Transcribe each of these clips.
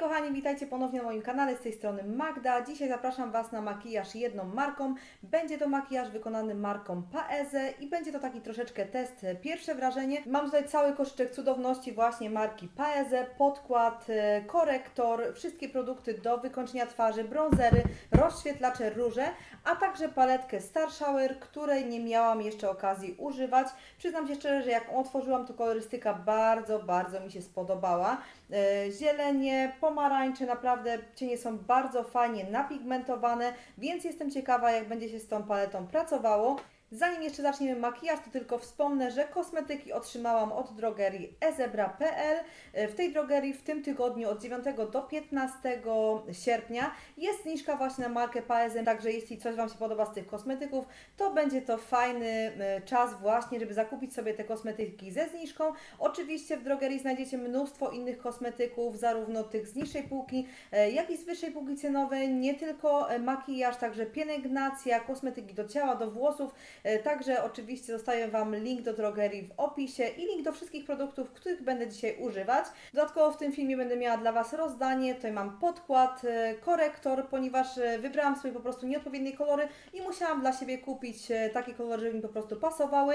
kochani, witajcie ponownie na moim kanale, z tej strony Magda. Dzisiaj zapraszam Was na makijaż jedną marką. Będzie to makijaż wykonany marką Paeze i będzie to taki troszeczkę test, e, pierwsze wrażenie. Mam tutaj cały koszyczek cudowności właśnie marki Paeze, podkład, e, korektor, wszystkie produkty do wykończenia twarzy, bronzery, rozświetlacze, róże, a także paletkę Star Shower, której nie miałam jeszcze okazji używać. Przyznam się szczerze, że jak otworzyłam, to kolorystyka bardzo, bardzo mi się spodobała. E, Zielenie, naprawdę cienie są bardzo fajnie napigmentowane, więc jestem ciekawa, jak będzie się z tą paletą pracowało. Zanim jeszcze zaczniemy makijaż, to tylko wspomnę, że kosmetyki otrzymałam od drogerii ezebra.pl. W tej drogerii w tym tygodniu od 9 do 15 sierpnia jest zniżka właśnie na markę Paeze, także jeśli coś Wam się podoba z tych kosmetyków, to będzie to fajny e, czas właśnie, żeby zakupić sobie te kosmetyki ze zniżką. Oczywiście w drogerii znajdziecie mnóstwo innych kosmetyków, zarówno tych z niższej półki, e, jak i z wyższej półki cenowej, nie tylko e, makijaż, także pielęgnacja, kosmetyki do ciała, do włosów, Także oczywiście zostawię Wam link do drogerii w opisie i link do wszystkich produktów, których będę dzisiaj używać. Dodatkowo w tym filmie będę miała dla Was rozdanie. Tutaj mam podkład, e, korektor, ponieważ e, wybrałam sobie po prostu nieodpowiednie kolory i musiałam dla siebie kupić e, takie kolory, żeby mi po prostu pasowały.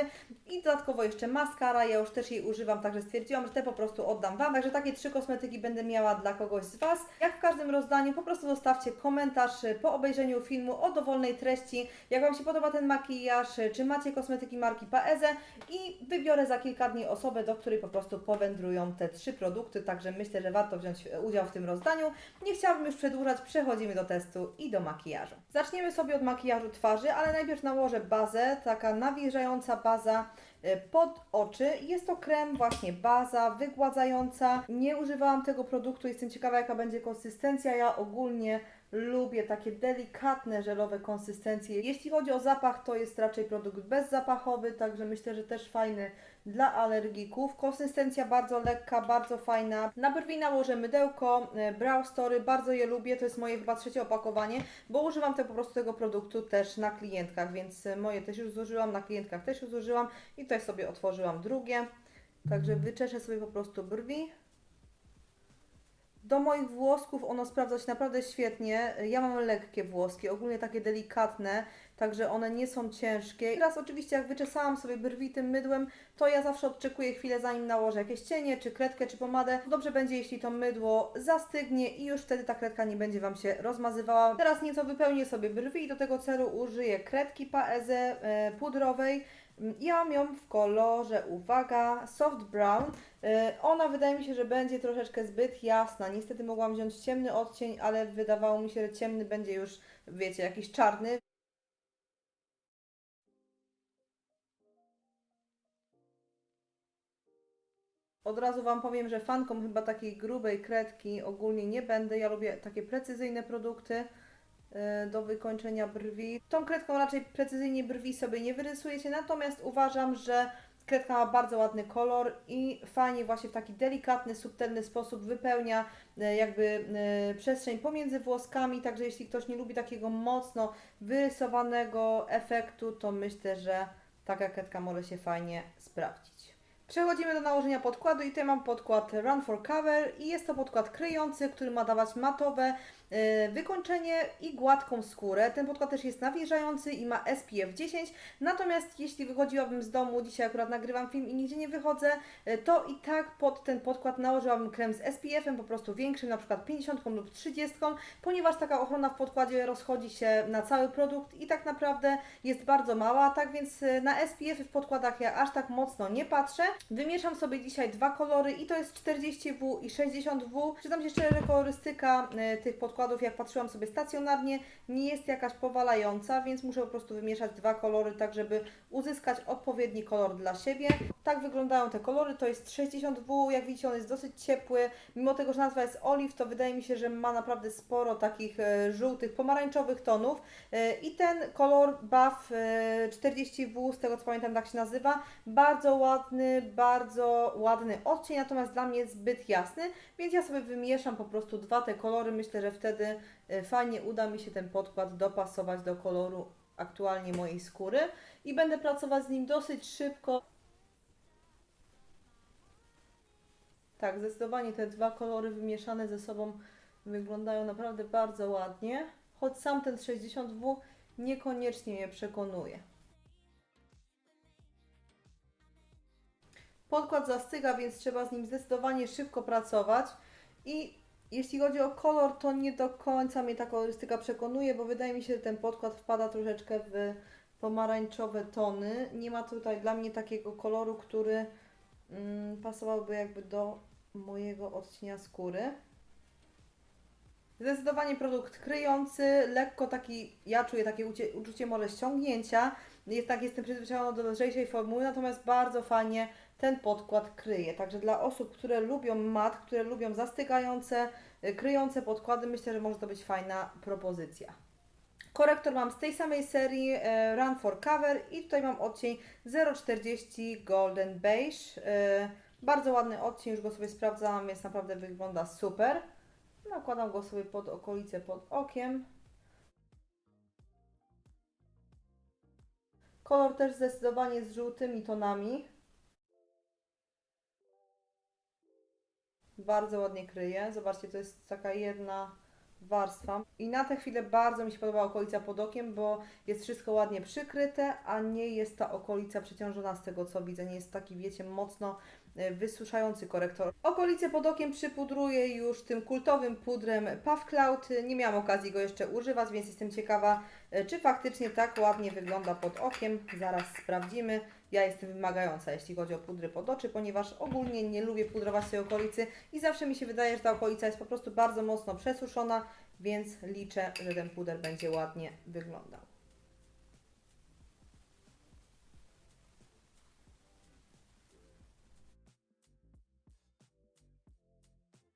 I dodatkowo jeszcze maskara, ja już też jej używam, także stwierdziłam, że te po prostu oddam Wam. Także takie trzy kosmetyki będę miała dla kogoś z Was. Jak w każdym rozdaniu, po prostu zostawcie komentarz e, po obejrzeniu filmu o dowolnej treści, jak Wam się podoba ten makijaż, e, czy macie kosmetyki marki Paeze i wybiorę za kilka dni osobę, do której po prostu powędrują te trzy produkty, także myślę, że warto wziąć e, udział w tym rozdaniu. Nie chciałabym już przedłużać, przechodzimy do testu i do makijażu. Zaczniemy sobie od makijażu twarzy, ale najpierw nałożę bazę, taka nawilżająca baza e, pod oczy. Jest to krem właśnie baza, wygładzająca. Nie używałam tego produktu, jestem ciekawa jaka będzie konsystencja. Ja ogólnie lubię takie delikatne, żelowe konsystencje. Jeśli chodzi o zapach, to jest raczej produkt bezzapachowy, także myślę, że też fajny dla alergików. Konsystencja bardzo lekka, bardzo fajna. Na brwi nałożę mydełko e, Brow Story, bardzo je lubię, to jest moje chyba trzecie opakowanie, bo używam te, po prostu tego produktu też na klientkach, więc e, moje też już zużyłam, na klientkach też już zużyłam i tutaj sobie otworzyłam drugie. Także wyczeszę sobie po prostu brwi. Do moich włosków ono sprawdza się naprawdę świetnie. Ja mam lekkie włoski, ogólnie takie delikatne, także one nie są ciężkie. I Teraz oczywiście jak wyczesałam sobie brwi tym mydłem, to ja zawsze odczekuję chwilę zanim nałożę jakieś cienie, czy kredkę, czy pomadę. Dobrze będzie jeśli to mydło zastygnie i już wtedy ta kredka nie będzie Wam się rozmazywała. Teraz nieco wypełnię sobie brwi i do tego celu użyję kredki Paeze e, pudrowej. Ja mam ją w kolorze, uwaga, soft brown. E, Ona wydaje mi się, że będzie troszeczkę zbyt jasna. Niestety mogłam wziąć ciemny odcień, ale wydawało mi się, że ciemny będzie już, wiecie, jakiś czarny. Od razu Wam powiem, że fanką chyba takiej grubej kredki ogólnie nie będę. Ja lubię takie precyzyjne produkty do wykończenia brwi. Tą kredką raczej precyzyjnie brwi sobie nie wyrysujecie, natomiast uważam, że kredka ma bardzo ładny kolor i fajnie właśnie w taki delikatny, subtelny sposób wypełnia e, jakby e, przestrzeń pomiędzy włoskami, także jeśli ktoś nie lubi takiego mocno wyrysowanego efektu, to myślę, że taka kredka może się fajnie sprawdzić. Przechodzimy do nałożenia podkładu i tutaj mam podkład Run for Cover i jest to podkład kryjący, który ma dawać matowe e, wykończenie i gładką skórę. Ten podkład też jest nawilżający i ma SPF 10, natomiast jeśli wychodziłabym z domu, dzisiaj akurat nagrywam film i nigdzie nie wychodzę, e, to i tak pod ten podkład nałożyłabym krem z SPF-em, po prostu większym, na przykład 50 lub 30, ponieważ taka ochrona w podkładzie rozchodzi się na cały produkt i tak naprawdę jest bardzo mała, tak więc e, na SPF w podkładach ja aż tak mocno nie patrzę. Wymieszam sobie dzisiaj dwa kolory i to jest 40W i 60W. Przyznam się szczerze, że kolorystyka e, tych podkładów, jak patrzyłam sobie stacjonarnie, nie jest jakaś powalająca, więc muszę po prostu wymieszać dwa kolory, tak żeby uzyskać odpowiedni kolor dla siebie. Tak wyglądają te kolory, to jest 60W, jak widzicie on jest dosyć ciepły, mimo tego, że nazwa jest olive, to wydaje mi się, że ma naprawdę sporo takich e, żółtych, pomarańczowych tonów. E, i ten kolor Buff e, 40W, z tego co pamiętam tak się nazywa, bardzo ładny, bardzo ładny odcień, natomiast dla mnie zbyt jasny, więc ja sobie wymieszam po prostu dwa te kolory, myślę, że wtedy e, fajnie uda mi się ten podkład dopasować do koloru aktualnie mojej skóry i będę pracować z nim dosyć szybko. Tak, zdecydowanie te dwa kolory wymieszane ze sobą wyglądają naprawdę bardzo ładnie, choć sam ten 60W niekoniecznie mnie przekonuje. Podkład zastyga, więc trzeba z nim zdecydowanie szybko pracować i jeśli chodzi o kolor, to nie do końca mnie ta kolorystyka przekonuje, bo wydaje mi się, że ten podkład wpada troszeczkę w pomarańczowe tony. Nie ma tutaj dla mnie takiego koloru, który mm, pasowałby jakby do mojego odcienia skóry. Zdecydowanie produkt kryjący, lekko taki, ja czuję takie ucie, uczucie może ściągnięcia, jest tak, jestem przyzwyczajona do lżejszej formuły, natomiast bardzo fajnie ten podkład kryje. Także dla osób, które lubią mat, które lubią zastygające, y, kryjące podkłady, myślę, że może to być fajna propozycja. Korektor mam z tej samej serii e, Run for Cover i tutaj mam odcień 040 Golden Beige. E, bardzo ładny odcień, już go sobie sprawdzałam, więc naprawdę wygląda super. Nakładam go sobie pod okolicę, pod okiem. Kolor też zdecydowanie z żółtymi tonami. Bardzo ładnie kryje. Zobaczcie, to jest taka jedna warstwa. I na tę chwilę bardzo mi się podoba okolica pod okiem, bo jest wszystko ładnie przykryte, a nie jest ta okolica przeciążona z tego co widzę. Nie jest taki, wiecie, mocno wysuszający korektor. Okolice pod okiem przypudruję już tym kultowym pudrem Puff Cloud. Nie miałam okazji go jeszcze używać, więc jestem ciekawa, e, czy faktycznie tak ładnie wygląda pod okiem. Zaraz sprawdzimy. Ja jestem wymagająca, jeśli chodzi o pudry pod oczy, ponieważ ogólnie nie lubię pudrować tej okolicy i zawsze mi się wydaje, że ta okolica jest po prostu bardzo mocno przesuszona, więc liczę, że ten puder będzie ładnie wyglądał.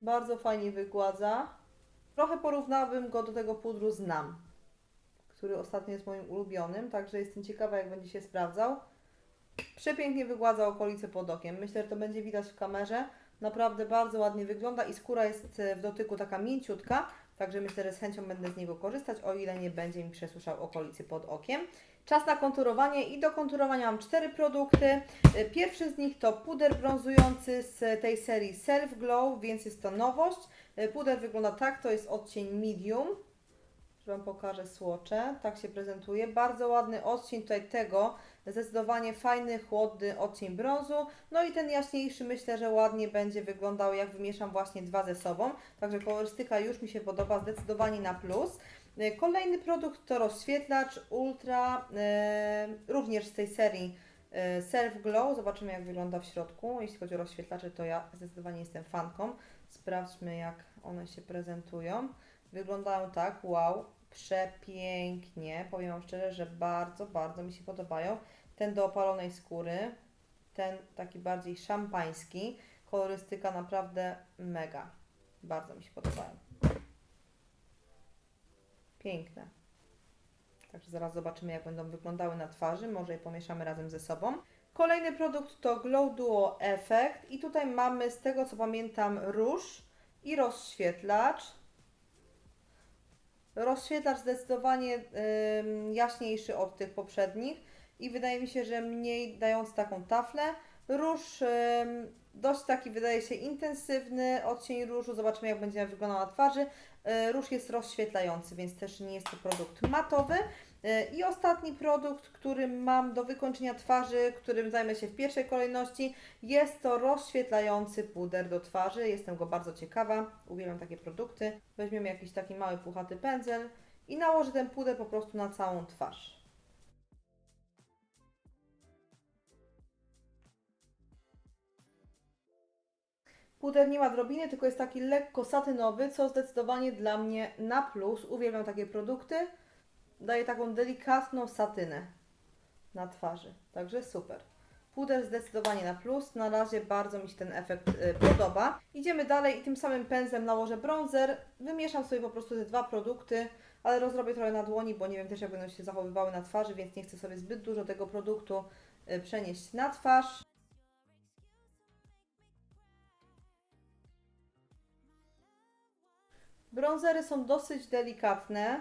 Bardzo fajnie wygładza. Trochę porównałabym go do tego pudru z Nam, który ostatnio jest moim ulubionym, także jestem ciekawa, jak będzie się sprawdzał. Przepięknie wygładza okolice pod okiem. Myślę, że to będzie widać w kamerze. Naprawdę bardzo ładnie wygląda i skóra jest e, w dotyku taka mięciutka, także myślę, że z chęcią będę z niego korzystać, o ile nie będzie mi przesuszał okolicy pod okiem. Czas na konturowanie i do konturowania mam cztery produkty. E, Pierwszy z nich to puder brązujący z tej serii Self Glow, więc jest to nowość. E, Puder wygląda tak, to jest odcień medium. Wam pokażę słocze. Tak się prezentuje. Bardzo ładny odcień tutaj tego. Zdecydowanie fajny, chłodny odcień brązu. No i ten jaśniejszy myślę, że ładnie będzie wyglądał, jak wymieszam właśnie dwa ze sobą. Także kolorystyka już mi się podoba, zdecydowanie na plus. E, Kolejny produkt to rozświetlacz Ultra, e, również z tej serii e, Self Glow. Zobaczymy, jak wygląda w środku. Jeśli chodzi o rozświetlacze, to ja zdecydowanie jestem fanką. Sprawdźmy, jak one się prezentują. Wyglądają tak, wow, przepięknie. Powiem Wam szczerze, że bardzo, bardzo mi się podobają. Ten do opalonej skóry, ten taki bardziej szampański. Kolorystyka naprawdę mega. Bardzo mi się podobają. Piękne. Także zaraz zobaczymy, jak będą wyglądały na twarzy. Może je pomieszamy razem ze sobą. Kolejny produkt to Glow Duo Effect. I tutaj mamy, z tego co pamiętam, róż i rozświetlacz. Rozświetlacz zdecydowanie jaśniejszy od tych poprzednich i wydaje mi się, że mniej dający taką taflę. Róż ym, dość taki wydaje się intensywny odcień różu. Zobaczymy jak będzie wyglądał na twarzy. Y, Róż jest rozświetlający, więc też nie jest to produkt matowy. Y, I ostatni produkt, który mam do wykończenia twarzy, którym zajmę się w pierwszej kolejności, jest to rozświetlający puder do twarzy. Jestem go bardzo ciekawa. Uwielbiam takie produkty. Weźmiemy jakiś taki mały puchaty pędzel i nałożę ten puder po prostu na całą twarz. Puder nie ma drobiny, tylko jest taki lekko satynowy, co zdecydowanie dla mnie na plus. Uwielbiam takie produkty. Daje taką delikatną satynę na twarzy. Także super. Puder zdecydowanie na plus. Na razie bardzo mi się ten efekt y, podoba. Idziemy dalej i tym samym pędzlem nałożę bronzer. Wymieszam sobie po prostu te dwa produkty, ale rozrobię trochę na dłoni, bo nie wiem też jak będą się zachowywały na twarzy, więc nie chcę sobie zbyt dużo tego produktu y, przenieść na twarz. Bronzery są dosyć delikatne.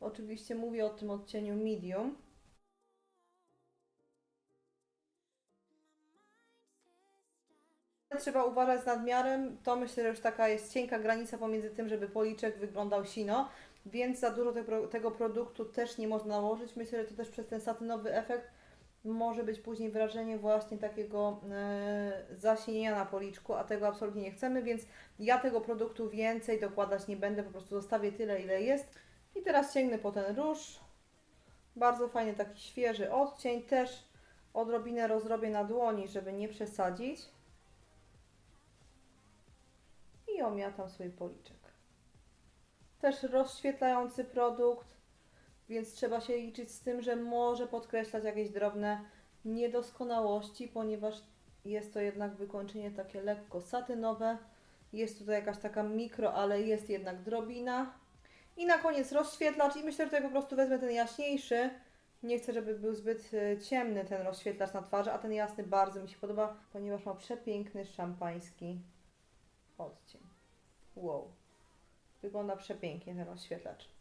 Oczywiście mówię o tym odcieniu medium. trzeba uważać z nadmiarem. To myślę, że już taka jest cienka granica pomiędzy tym, żeby policzek wyglądał sino, więc za dużo tego produktu też nie można nałożyć. Myślę, że to też przez ten satynowy efekt może być później wrażenie właśnie takiego e, zasinienia na policzku, a tego absolutnie nie chcemy, więc ja tego produktu więcej dokładać nie będę, po prostu zostawię tyle, ile jest. I teraz sięgnę po ten róż. Bardzo fajny taki świeży odcień, też odrobinę rozrobię na dłoni, żeby nie przesadzić. I omiatam swój policzek. Też rozświetlający produkt, więc trzeba się liczyć z tym, że może podkreślać jakieś drobne niedoskonałości, ponieważ jest to jednak wykończenie takie lekko satynowe. Jest tutaj jakaś taka mikro, ale jest jednak drobina. I na koniec rozświetlacz i myślę, że tutaj po prostu wezmę ten jaśniejszy. Nie chcę, żeby był zbyt e, ciemny ten rozświetlacz na twarzy, a ten jasny bardzo mi się podoba, ponieważ ma przepiękny szampański odcień. Wow. Wygląda przepięknie ten rozświetlacz.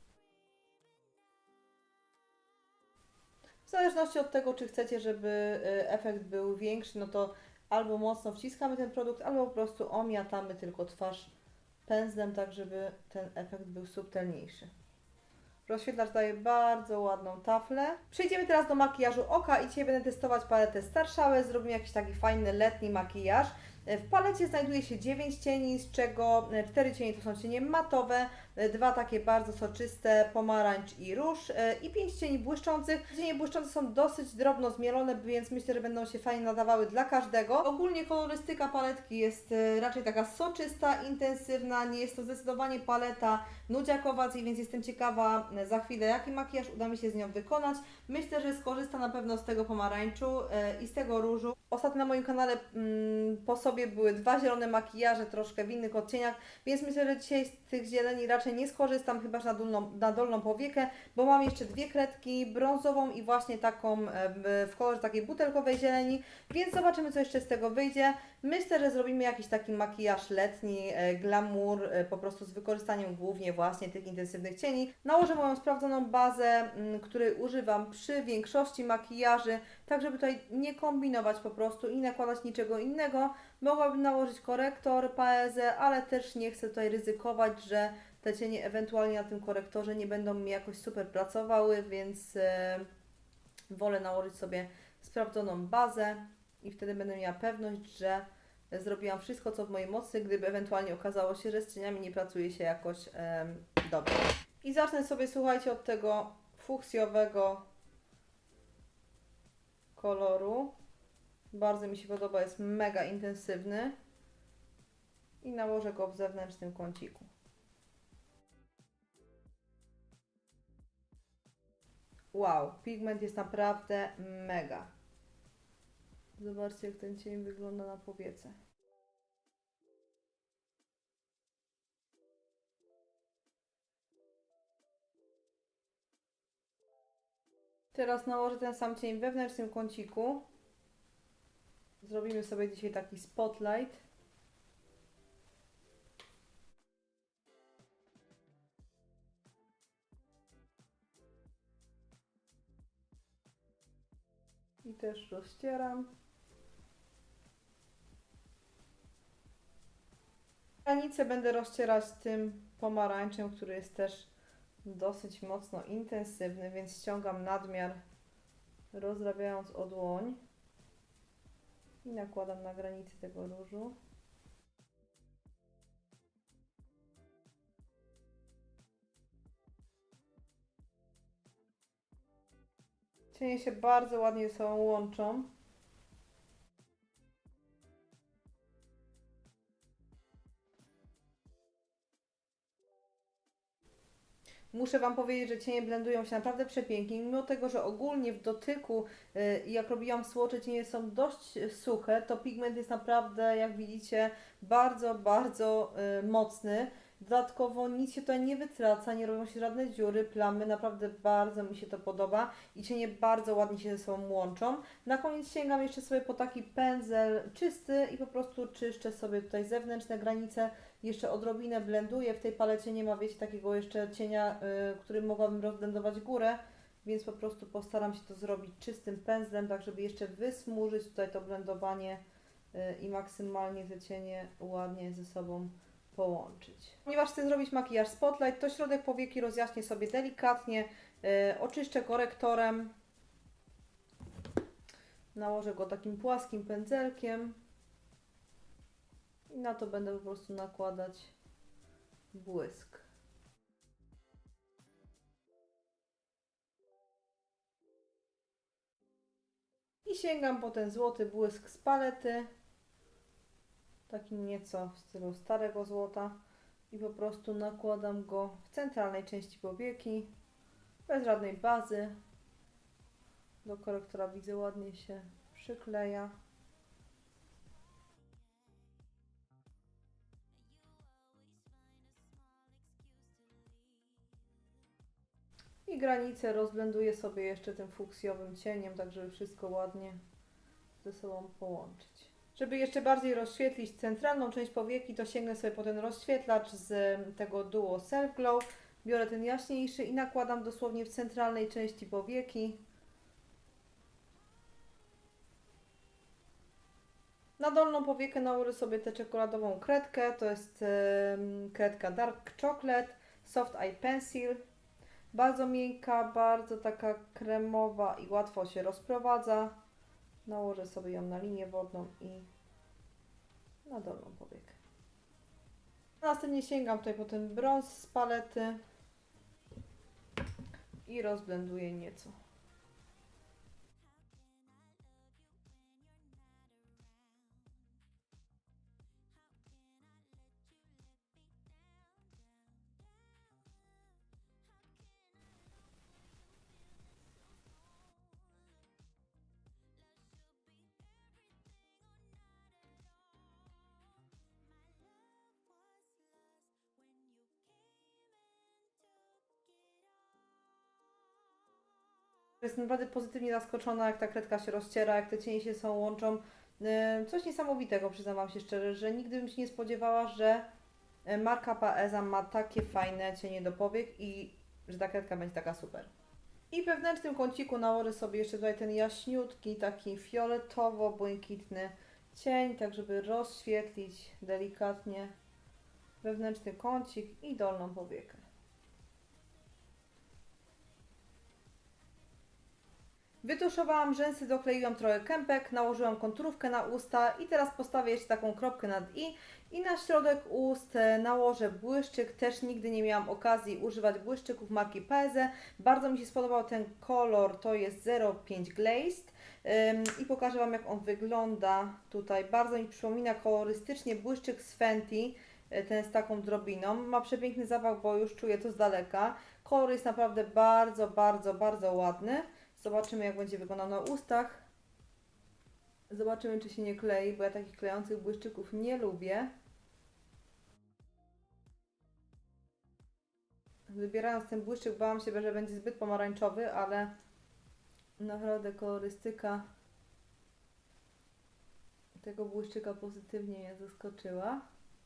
W zależności od tego, czy chcecie, żeby y, efekt był większy, no to albo mocno wciskamy ten produkt, albo po prostu omiatamy tylko twarz pędzlem, tak żeby ten efekt był subtelniejszy. Rozświetlacz daje bardzo ładną taflę. Przejdziemy teraz do makijażu oka i dzisiaj będę testować paletę Starszałe. Zrobimy jakiś taki fajny letni makijaż. W palecie znajduje się 9 cieni, z czego 4 cienie to są cienie matowe, dwa takie bardzo soczyste, pomarańcz i róż e, i 5 cieni błyszczących. Cienie błyszczące są dosyć drobno zmielone, więc myślę, że będą się fajnie nadawały dla każdego. Ogólnie kolorystyka paletki jest e, raczej taka soczysta, intensywna, nie jest to zdecydowanie paleta nudziakowa, więc jestem ciekawa e, za chwilę jaki makijaż uda mi się z nią wykonać. Myślę, że skorzysta na pewno z tego pomarańczu i z tego różu. Ostatnio na moim kanale mm, po sobie były dwa zielone makijaże, troszkę w innych odcieniach, więc myślę, że dzisiaj z tych zieleni raczej nie skorzystam, chyba że na dolną, na dolną powiekę, bo mam jeszcze dwie kredki, brązową i właśnie taką e, w kolorze takiej butelkowej zieleni, więc zobaczymy, co jeszcze z tego wyjdzie. Myślę, że zrobimy jakiś taki makijaż letni, e, glamour, e, po prostu z wykorzystaniem głównie właśnie tych intensywnych cieni. Nałożę moją sprawdzoną bazę, której używam przy większości makijaży, tak żeby tutaj nie kombinować po prostu i nakładać niczego innego. Mogłabym nałożyć korektor, paezę, ale też nie chcę tutaj ryzykować, że te cienie ewentualnie na tym korektorze nie będą mi jakoś super pracowały, więc e, wolę nałożyć sobie sprawdzoną bazę i wtedy będę miała pewność, że zrobiłam wszystko, co w mojej mocy, gdyby ewentualnie okazało się, że z cieniami nie pracuje się jakoś dobrze. I zacznę sobie, słuchajcie, od tego fuksjowego koloru. Bardzo mi się podoba, jest mega intensywny. I nałożę go w zewnętrznym kąciku. Wow, pigment jest naprawdę mega. Zobaczcie, jak ten cień wygląda na powiece. Teraz nałożę ten sam cień wewnętrznym kąciku. Zrobimy sobie dzisiaj taki spotlight. I też rozcieram. Granicę będę rozcierać tym pomarańczem, który jest też dosyć mocno intensywny, więc ściągam nadmiar, rozrabiając o dłoń i nakładam na granicy tego różu. Cienie się bardzo ładnie ze sobą łączą. Muszę Wam powiedzieć, że cienie blendują się naprawdę przepięknie, mimo tego, że ogólnie w dotyku, y, jak robiłam słocze, cienie są dość suche, to pigment jest naprawdę, jak widzicie, bardzo, bardzo y, mocny. Dodatkowo nic się tutaj nie wytraca, nie robią się żadne dziury, plamy, naprawdę bardzo mi się to podoba i cienie bardzo ładnie się ze sobą łączą. Na koniec sięgam jeszcze sobie po taki pędzel czysty i po prostu czyszczę sobie tutaj zewnętrzne granice, jeszcze odrobinę blenduję, w tej palecie nie ma, wiecie, takiego jeszcze cienia, yy, którym mogłabym rozblendować górę, więc po prostu postaram się to zrobić czystym pędzlem, tak żeby jeszcze wysmużyć tutaj to blendowanie y, i maksymalnie te cienie ładnie ze sobą połączyć. Ponieważ chcę zrobić makijaż spotlight, to środek powieki rozjaśnię sobie delikatnie, y, oczyszczę korektorem, nałożę go takim płaskim pędzelkiem i na to będę po prostu nakładać błysk. I sięgam po ten złoty błysk z palety, taki nieco w stylu starego złota i po prostu nakładam go w centralnej części powieki, bez żadnej bazy. Do korektora widzę ładnie się przykleja. I granicę rozblenduję sobie jeszcze tym fuksjowym cieniem, tak żeby wszystko ładnie ze sobą połączyć. Żeby jeszcze bardziej rozświetlić centralną część powieki, to sięgnę sobie po ten rozświetlacz z tego Duo Self Glow. Biorę ten jaśniejszy i nakładam dosłownie w centralnej części powieki. Na dolną powiekę nałożę sobie tę czekoladową kredkę, to jest kredka Dark Chocolate Soft Eye Pencil. Bardzo miękka, bardzo taka kremowa i łatwo się rozprowadza. Nałożę sobie ją na linię wodną i na dolną powiekę. Następnie sięgam tutaj po ten brąz z palety i rozblenduję nieco. Jestem naprawdę pozytywnie zaskoczona, jak ta kredka się rozciera, jak te cienie się są łączą. Coś niesamowitego, przyznam Wam się szczerze, że nigdy bym się nie spodziewała, że yy, marka Paeza ma takie fajne cienie do powiek i że ta kredka będzie taka super. I wewnętrznym kąciku nałożę sobie jeszcze tutaj ten jaśniutki, taki fioletowo-błękitny cień, tak żeby rozświetlić delikatnie wewnętrzny kącik i dolną powiekę. Wytuszowałam rzęsy, dokleiłam trochę kępek, nałożyłam konturówkę na usta i teraz postawię jeszcze taką kropkę nad i i na środek ust e, nałożę błyszczyk. Też nigdy nie miałam okazji używać błyszczyków marki Peze. Bardzo mi się spodobał ten kolor, to jest 05 Glazed i pokażę Wam jak on wygląda tutaj. Bardzo mi przypomina kolorystycznie błyszczyk z Fenty, e, ten z taką drobiną. Ma przepiękny zapach, bo już czuję to z daleka. Kolor jest naprawdę bardzo, bardzo, bardzo ładny. Zobaczymy, jak będzie wyglądał na ustach. Zobaczymy, czy się nie klei, bo ja takich klejących błyszczyków nie lubię. Wybierając ten błyszczyk, bałam się, że będzie zbyt pomarańczowy, ale naprawdę kolorystyka tego błyszczyka pozytywnie mnie zaskoczyła.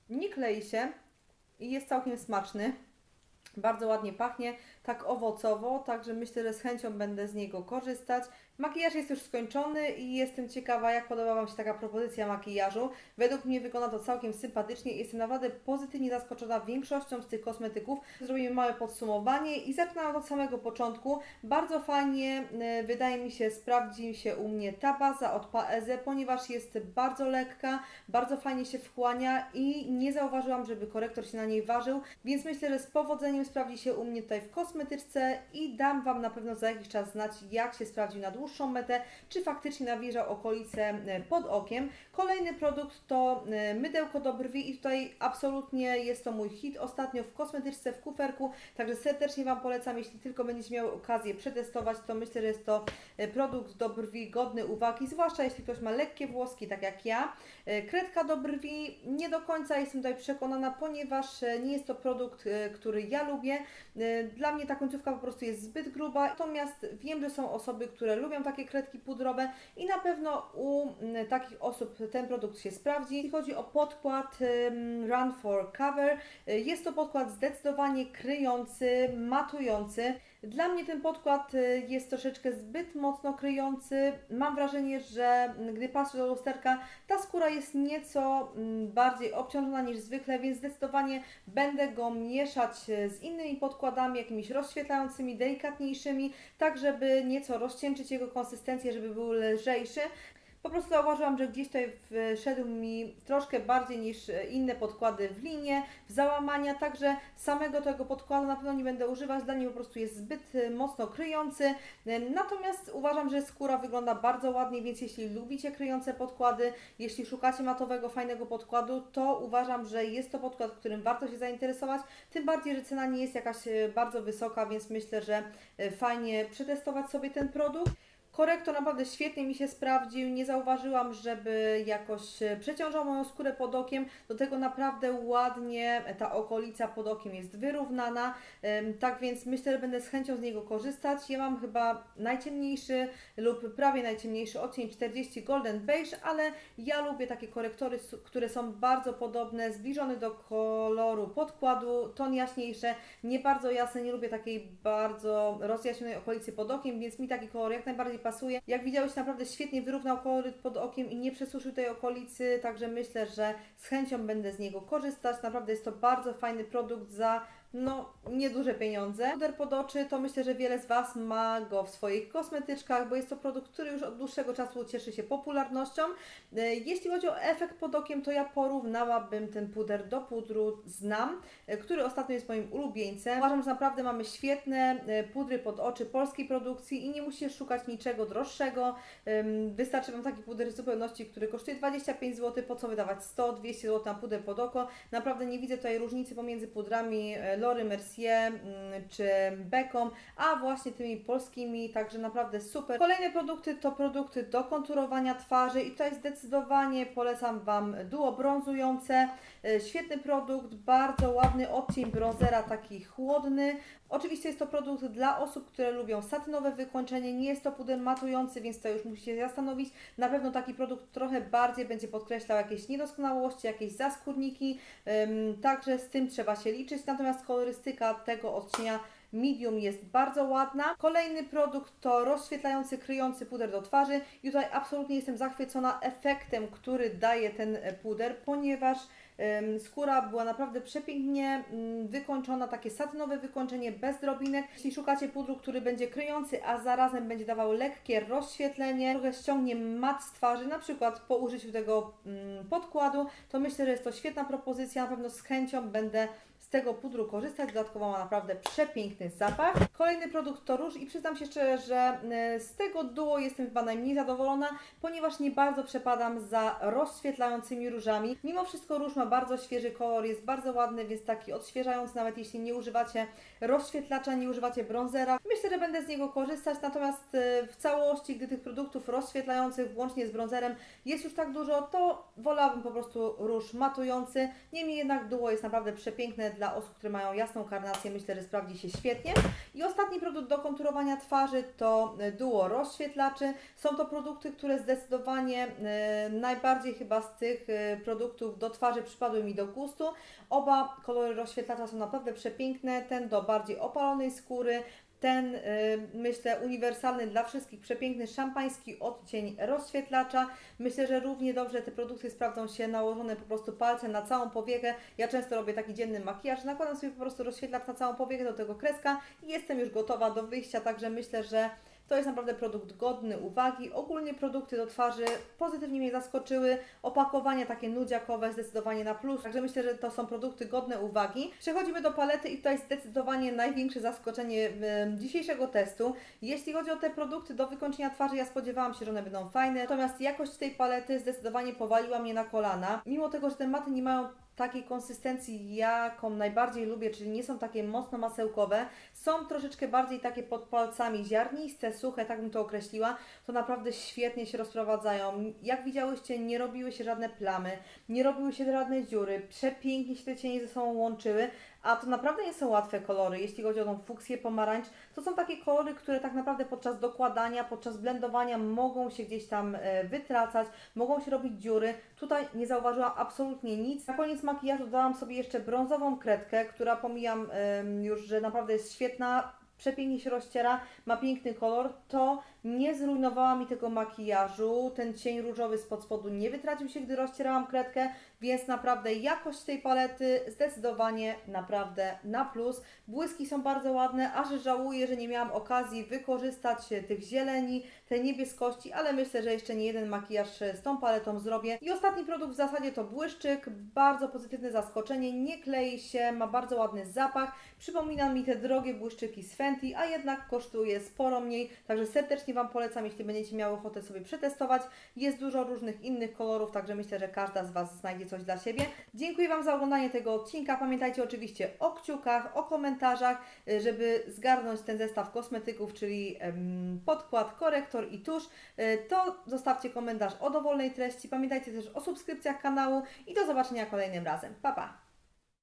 Nie klei się i jest całkiem smaczny. Bardzo ładnie pachnie, tak owocowo, także myślę, że z chęcią będę z niego korzystać. Makijaż jest już skończony i jestem ciekawa, jak podoba Wam się taka propozycja makijażu. Według mnie wygląda to całkiem sympatycznie i jestem naprawdę pozytywnie zaskoczona większością z tych kosmetyków. Zrobimy małe podsumowanie i zaczynam od samego początku. Bardzo fajnie, e, wydaje mi się, sprawdzi się u mnie ta baza od Paeze, ponieważ jest bardzo lekka, bardzo fajnie się wchłania i nie zauważyłam, żeby korektor się na niej ważył, więc myślę, że z powodzeniem sprawdzi się u mnie tutaj w kosmetyczce i dam Wam na pewno za jakiś czas znać, jak się sprawdził na dłuższą metę, czy faktycznie nawilżał okolice e, pod okiem. Kolejny produkt to e, mydełko do brwi i tutaj absolutnie jest to mój hit ostatnio w kosmetyczce, w kuferku, także serdecznie Wam polecam, jeśli tylko będziecie miały okazję przetestować, to myślę, że jest to e, produkt do brwi godny uwagi, zwłaszcza jeśli ktoś ma lekkie włoski, tak jak ja. Kredka do brwi nie do końca jestem tutaj przekonana, ponieważ nie jest to produkt, który ja lubię. Dla mnie ta końcówka po prostu jest zbyt gruba, natomiast wiem, że są osoby, które lubią takie kredki pudrowe i na pewno u takich osób ten produkt się sprawdzi. Jeśli chodzi o podkład Run for Cover, e, jest to podkład zdecydowanie kryjący, matujący. Dla mnie ten podkład y, jest troszeczkę zbyt mocno kryjący. Mam wrażenie, że gdy patrzę do lusterka, ta skóra jest nieco mm, bardziej obciążona niż zwykle, więc zdecydowanie będę go mieszać y, z innymi podkładami, jakimiś rozświetlającymi, delikatniejszymi, tak żeby nieco rozcieńczyć jego konsystencję, żeby był lżejszy. Po prostu zauważyłam, że gdzieś tutaj wszedł mi troszkę bardziej niż inne podkłady w linię, w załamania, także samego tego podkładu na pewno nie będę używać, dla mnie po prostu jest zbyt e, mocno kryjący. E, Natomiast uważam, że skóra wygląda bardzo ładnie, więc jeśli lubicie kryjące podkłady, jeśli szukacie matowego, fajnego podkładu, to uważam, że jest to podkład, którym warto się zainteresować, tym bardziej, że cena nie jest jakaś e, bardzo wysoka, więc myślę, że fajnie przetestować sobie ten produkt. Korektor naprawdę świetnie mi się sprawdził, nie zauważyłam, żeby jakoś e, przeciążał moją skórę pod okiem, do tego naprawdę ładnie ta okolica pod okiem jest wyrównana, tak więc myślę, że będę z chęcią z niego korzystać. Ja mam chyba najciemniejszy lub prawie najciemniejszy odcień 40 Golden Beige, ale ja lubię takie korektory, które są bardzo podobne, zbliżone do koloru podkładu, ton jaśniejszy, nie bardzo jasny, nie lubię takiej bardzo rozjaśnionej okolicy pod okiem, więc mi taki kolor jak najbardziej pasuje. Jak widziałeś, naprawdę świetnie wyrównał koloryt pod okiem i nie przesuszył tej okolicy, także myślę, że z chęcią będę z niego korzystać. Naprawdę jest to bardzo fajny produkt za no, nieduże pieniądze. Puder pod oczy to myślę, że wiele z Was ma go w swoich kosmetyczkach, bo jest to produkt, który już od dłuższego czasu cieszy się popularnością. E, Jeśli chodzi o efekt pod okiem, to ja porównałabym ten puder do pudru Znam, e, który ostatnio jest moim ulubieńcem. Uważam, że naprawdę mamy świetne e, pudry pod oczy polskiej produkcji i nie musisz szukać niczego droższego. Wystarczy Wam taki puder w zupełności, który kosztuje 25 zł. Po co wydawać 100-200 zł na puder pod oko? Naprawdę nie widzę tutaj różnicy pomiędzy pudrami Lory Mercier mm, czy Beckham, a właśnie tymi polskimi, także naprawdę super. Kolejne produkty to produkty do konturowania twarzy i tutaj zdecydowanie polecam Wam duo brązujące. E, Świetny produkt, bardzo ładny odcień bronzera, taki chłodny. Oczywiście jest to produkt dla osób, które lubią satynowe wykończenie. Nie jest to puder matujący, więc to już musicie zastanowić. Na pewno taki produkt trochę bardziej będzie podkreślał jakieś niedoskonałości, jakieś zaskórniki. Także z tym trzeba się liczyć. Natomiast kolorystyka tego odcienia medium jest bardzo ładna. Kolejny produkt to rozświetlający, kryjący puder do twarzy. I tutaj absolutnie jestem zachwycona efektem, który daje ten puder, ponieważ Skóra była naprawdę przepięknie mm, wykończona, takie satynowe wykończenie bez drobinek. Jeśli szukacie pudru, który będzie kryjący, a zarazem będzie dawał lekkie rozświetlenie, trochę ściągnie mat z twarzy, na przykład po użyciu tego mm, podkładu, to myślę, że jest to świetna propozycja. Na pewno z chęcią będę tego pudru korzystać. Dodatkowo ma naprawdę przepiękny zapach. Kolejny produkt to róż i przyznam się szczerze, że y, z tego duo jestem chyba najmniej zadowolona, ponieważ nie bardzo przepadam za rozświetlającymi różami. Mimo wszystko róż ma bardzo świeży kolor, jest bardzo ładny, więc taki odświeżający, nawet jeśli nie używacie rozświetlacza, nie używacie bronzera. Myślę, że będę z niego korzystać, natomiast y, w całości, gdy tych produktów rozświetlających, włącznie z bronzerem, jest już tak dużo, to wolałabym po prostu róż matujący. Niemniej jednak duo jest naprawdę przepiękne dla osób, które mają jasną karnację. Myślę, że sprawdzi się świetnie. I ostatni produkt do konturowania twarzy to y, duo rozświetlaczy. Są to produkty, które zdecydowanie y, najbardziej chyba z tych y, produktów do twarzy przypadły mi do gustu. Oba kolory rozświetlacza są naprawdę przepiękne. Ten do bardziej opalonej skóry, ten, y, myślę, uniwersalny dla wszystkich, przepiękny szampański odcień rozświetlacza. Myślę, że równie dobrze te produkty sprawdzą się nałożone po prostu palcem na całą powiekę. Ja często robię taki dzienny makijaż, nakładam sobie po prostu rozświetlacz na całą powiekę, do tego kreska i jestem już gotowa do wyjścia, także myślę, że to jest naprawdę produkt godny uwagi. Ogólnie produkty do twarzy pozytywnie mnie zaskoczyły. Opakowania takie nudziakowe zdecydowanie na plus. Także myślę, że to są produkty godne uwagi. Przechodzimy do palety i tutaj zdecydowanie największe zaskoczenie dzisiejszego testu. Jeśli chodzi o te produkty do wykończenia twarzy, ja spodziewałam się, że one będą fajne. Natomiast jakość tej palety zdecydowanie powaliła mnie na kolana. Mimo tego, że te maty nie mają takiej konsystencji, jaką najbardziej lubię, czyli nie są takie mocno masełkowe, są troszeczkę bardziej takie pod palcami ziarniste, suche, tak bym to określiła, to naprawdę świetnie się rozprowadzają. Jak widziałyście, nie robiły się żadne plamy, nie robiły się żadne dziury, przepięknie się te cienie ze sobą łączyły, a to naprawdę nie są łatwe kolory, jeśli chodzi o tą fuksję, pomarańcz. To są takie kolory, które tak naprawdę podczas dokładania, podczas blendowania mogą się gdzieś tam e, wytracać, mogą się robić dziury. Tutaj nie zauważyłam absolutnie nic. Na koniec makijażu dodałam sobie jeszcze brązową kredkę, która pomijam już, że naprawdę jest świetna. przepięknie się rozciera, ma piękny kolor, to nie zrujnowała mi tego makijażu. Ten cień różowy spod spodu nie wytracił się, gdy rozcierałam kredkę, więc naprawdę jakość tej palety zdecydowanie naprawdę na plus. Błyski są bardzo ładne, aż żałuję, że nie miałam okazji wykorzystać tych zieleni, tej niebieskości, ale myślę, że jeszcze nie jeden makijaż z tą paletą zrobię. I ostatni produkt w zasadzie to błyszczyk, bardzo pozytywne zaskoczenie, nie klei się, ma bardzo ładny zapach, przypomina mi te drogie błyszczyki z Fenty, a jednak kosztuje sporo mniej, także serdecznie Wam polecam, jeśli będziecie miały ochotę sobie przetestować. Jest dużo różnych innych kolorów, także myślę, że każda z Was znajdzie coś dla siebie. Dziękuję Wam za oglądanie tego odcinka. Pamiętajcie oczywiście o kciukach, o komentarzach, y, żeby zgarnąć ten zestaw kosmetyków, czyli podkład, korektor i tusz. Y, To zostawcie komentarz o dowolnej treści. Pamiętajcie też o subskrypcjach kanału i do zobaczenia kolejnym razem. Pa, pa!